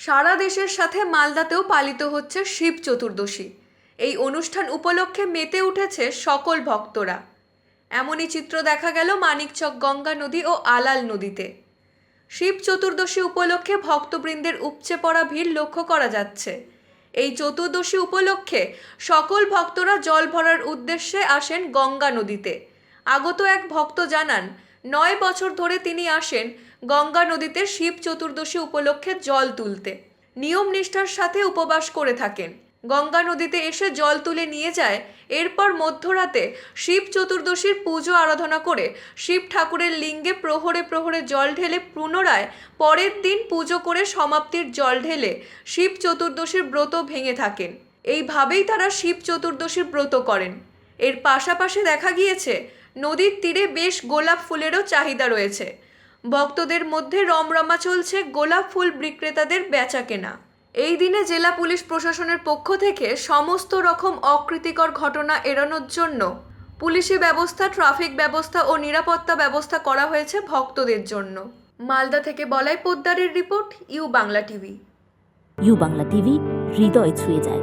সারা দেশের সাথে মালদাতেও পালিত হচ্ছে শিব চতুর্দশী। এই অনুষ্ঠান উপলক্ষে মেতে উঠেছে সকল ভক্তরা। এমনই চিত্র দেখা গেল মানিকচক গঙ্গা নদী ও আলাল নদীতে। শিব চতুর্দশী উপলক্ষে ভক্তবৃন্দের উপচে পড়া ভিড় লক্ষ্য করা যাচ্ছে। এই চতুর্দশী উপলক্ষে সকল ভক্তরা জল ভরার উদ্দেশ্যে আসেন গঙ্গা নদীতে। আগত এক ভক্ত জানান, নয় বছর ধরে তিনি আসেন গঙ্গা নদীতে শিব চতুর্দশী উপলক্ষে জল তুলতে। নিয়ম নিষ্ঠার সাথে উপবাস করে থাকেন। গঙ্গা নদীতে এসে জল তুলে নিয়ে যায়। এরপর মধ্যরাতে শিব চতুর্দশীর পুজো আরাধনা করে শিব ঠাকুরের লিঙ্গে প্রহরে প্রহরে জল ঢেলে পুনরায় পরের দিন পুজো করে সমাপ্তির জল ঢেলে শিব চতুর্দশীর ব্রত ভেঙে থাকেন। এইভাবেই তারা শিব চতুর্দশীর ব্রত করেন। এর পাশাপাশি দেখা গিয়েছে, নদীর তীরে বেশ গোলাপ ফুলেরও চাহিদা রয়েছে। ভক্তদের মধ্যে রমরমা চলছে, গোলাপ ফুল বিক্রেতাদের বেচা কেনা এই দিনে জেলা পুলিশ প্রশাসনের পক্ষ থেকে সমস্ত রকম অকৃতিকর ঘটনা এড়ানোর জন্য পুলিশি ব্যবস্থা, ট্রাফিক ব্যবস্থা ও নিরাপত্তা ব্যবস্থা করা হয়েছে ভক্তদের জন্য। মালদা থেকে Balai পোদ্দারের report, U Bangla TV. U Bangla TV, হৃদয় ছুঁয়ে যায়।